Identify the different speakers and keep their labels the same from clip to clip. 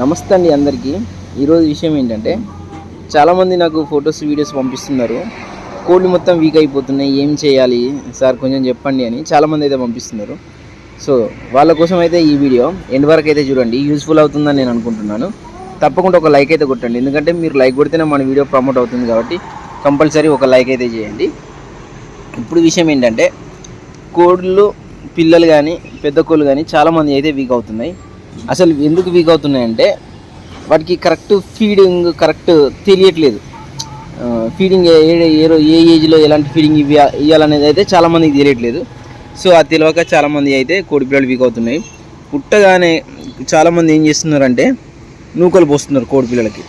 Speaker 1: నమస్తే అండి అందరికీ. ఈరోజు విషయం ఏంటంటే చాలామంది నాకు ఫొటోస్ వీడియోస్ పంపిస్తున్నారు. కోళ్ళు మొత్తం వీక్ అయిపోతున్నాయి ఏం చేయాలి? సార్ కొంచెం చెప్పండి అని చాలామంది అయితే పంపిస్తున్నారు. సో వాళ్ళ కోసం అయితే ఈ వీడియో ఎండ్ వరకు అయితే చూడండి. యూస్ఫుల్ అవుతుందని నేను అనుకుంటున్నాను. తప్పకుండా ఒక లైక్ అయితే కొట్టండి. ఎందుకంటే మీరు లైక్ కొడితేనే మన వీడియో ప్రమోట్ అవుతుంది కాబట్టి కంపల్సరీ ఒక లైక్ అయితే చేయండి. ఇప్పుడు విషయం ఏంటంటే కోళ్ళు పిల్లలు కానీ పెద్ద కోళ్ళు కానీ చాలామంది అయితే వీక్ అవుతున్నాయి. అసలు ఎందుకు వీక్ అవుతున్నాయంటే వాటికి కరెక్ట్ ఫీడింగ్ కరెక్ట్ తెలియట్లేదు. ఫీడింగ్ ఏ ఏ ఏ ఏజ్లో ఎలాంటి ఫీడింగ్ ఇవ్వ ఇవ్వాలనేది అయితే చాలామందికి తెలియట్లేదు. సో అది తెలియక చాలామంది అయితే కోడి పిల్లలు వీక్ అవుతున్నాయి. పుట్టగానే చాలామంది ఏం చేస్తున్నారంటే నూకలు పోస్తున్నారు కోడి పిల్లలకి.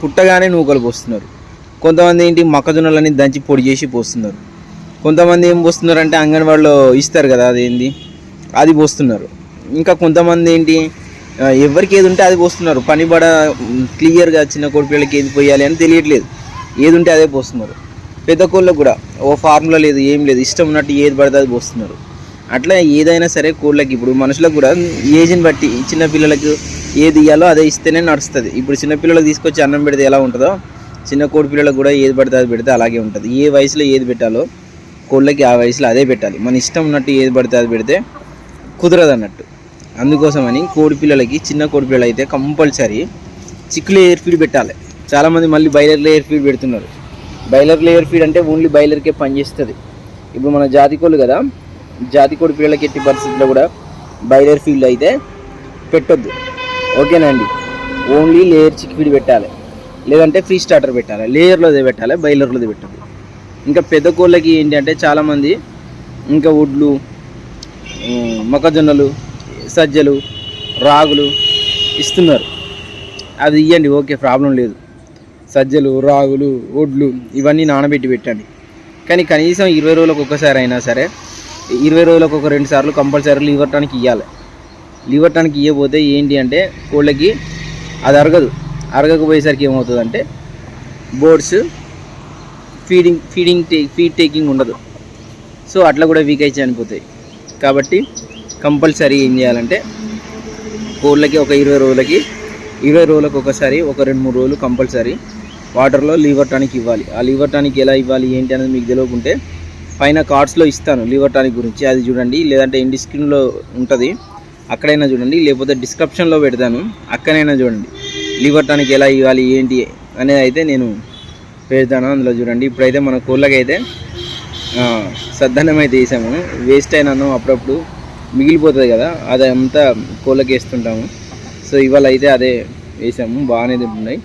Speaker 1: పుట్టగానే నూకలు పోస్తున్నారు. కొంతమంది ఏంటి మొక్కజొన్నలని దంచి పొడి చేసి పోస్తున్నారు. కొంతమంది ఏం పోస్తున్నారంటే అంగన్వాడిలో ఇస్తారు కదా అదేంది? అది పోస్తున్నారు. ఇంకా కొంతమంది ఏంటి ఎవరికి ఏది ఉంటే అది పోస్తున్నారు. పని బడ క్లియర్గా చిన్న కోడిపిల్లలకి ఏది పోయాలి అని తెలియట్లేదు. ఏది ఉంటే అదే పోస్తున్నారు. పెద్ద కోళ్ళకు కూడా ఓ ఫార్ములా లేదు ఏం లేదు. ఇష్టం ఉన్నట్టు ఏది పడితే అది పోస్తున్నారు. అట్లా ఏదైనా సరే కోళ్ళకి ఇప్పుడు మనుషులకు కూడా ఏజ్ని బట్టి చిన్న పిల్లలకు ఏది ఇవ్వాలో అదే ఇస్తేనే నడుస్తుంది. ఇప్పుడు చిన్నపిల్లలకు తీసుకొచ్చి అన్నం పెడితే ఎలా ఉంటుందో చిన్న కోడి పిల్లలకు కూడా ఏది పడితే అది పెడితే అలాగే ఉంటుంది. ఏ వయసులో ఏది పెట్టాలో కోళ్ళకి ఆ వయసులో అదే పెట్టాలి. మన ఇష్టం ఉన్నట్టు ఏది పడితే అది పెడితే కుదరదు అన్నట్టు అందుకోసమని కోడి పిల్లలకి చిన్న కోడి పిల్లలు అయితే కంపల్సరీ చిక్కులు ఎయిర్ ఫీడ్ పెట్టాలి. చాలామంది మళ్ళీ బైలర్ ఎయిర్ ఫీడ్ పెడుతున్నారు. బైలర్ లేయర్ ఫీడ్ అంటే ఓన్లీ బైలర్కే పనిచేస్తుంది. ఇప్పుడు మన జాతి కోళ్ళు కదా జాతి కోడి పిల్లలకి ఎట్టి పరిస్థితుల్లో కూడా బైలర్ ఫీల్డ్ అయితే పెట్టొద్దు. ఓకేనండి ఓన్లీ లేయర్ చిక్ ఫీడ్ పెట్టాలి. లేదంటే ఫ్రీ స్టార్టర్ పెట్టాలి. లేయర్లోదే పెట్టాలి బైలర్లోదే పెట్టద్దు. ఇంకా పెద్ద కోళ్ళకి ఏంటి అంటే చాలామంది ఇంకా వడ్లు మొక్కజొన్నలు సజ్జలు రాగులు ఇస్తున్నారు. అది ఇవ్వండి ఓకే ప్రాబ్లం లేదు. సజ్జలు రాగులు వడ్లు ఇవన్నీ నానబెట్టి పెట్టండి. కానీ కనీసం ఇరవై రోజులకు ఒక్కసారి అయినా సరే ఇరవై రోజులకు ఒక రెండు సార్లు కంపల్సరీ లీవర్ టానికి ఇవ్వాలి లీవర్ టానికి ఇవ్వకపోతే ఏంటి అంటే కోళ్ళకి అది అరగదు. అరగకపోయేసరికి ఏమవుతుందంటే బోర్డ్స్ ఫీడింగ్ ఫీడింగ్ టే ఫీడ్ టేకింగ్ ఉండదు. సో అట్లా కూడా వీక్ అయి చనిపోతాయి. కాబట్టి కంపల్సరీ ఏం చేయాలంటే కోళ్ళకి ఒక ఇరవై రోజులకి ఇరవై రోజులకు ఒకసారి ఒక రెండు మూడు రోజులు కంపల్సరీ వాటర్లో లీవర్ టానిక్ ఇవ్వాలి. ఆ లీవర్ టానిక్ ఎలా ఇవ్వాలి ఏంటి అనేది మీకు తెలియకుంటే పైన కార్డ్స్లో ఇస్తాను లీవర్ టానిక్ గురించి. అది చూడండి లేదంటే ఎండి స్క్రీన్లో ఉంటుంది అక్కడైనా చూడండి లేకపోతే డిస్క్రిప్షన్లో పెడతాను అక్కడైనా చూడండి. లీవర్ టానిక్ ఎలా ఇవ్వాలి ఏంటి అనేది అయితే నేను పెడతాను అందులో చూడండి. ఇప్పుడైతే మన కోళ్ళకైతే అయితే అయితే వేసాము. వేస్ట్ అయినాను అప్పుడప్పుడు మిగిలిపోతుంది కదా అదంతా కోళ్ళకి వేస్తుంటాము సో ఇవాళ అయితే అదే వేసాము బాగానే తింటున్నాయి.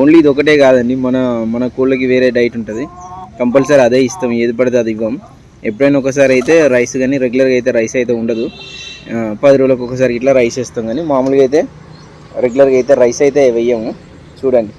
Speaker 1: ఓన్లీ ఇది ఒకటే కాదండి మన మన కోళ్ళకి వేరే డైట్ ఉంటుంది. కంపల్సరీ అదే ఇస్తాం ఏది పడితే అది ఇవ్వం. ఎప్పుడైనా ఒకసారి అయితే రైస్ కానీ రెగ్యులర్గా అయితే రైస్ అయితే ఉండదు. పది రోజులకు ఒకసారి ఇట్లా రైస్ వేస్తాం కానీ మామూలుగా అయితే రెగ్యులర్గా అయితే రైస్ అయితే వెయ్యము చూడండి.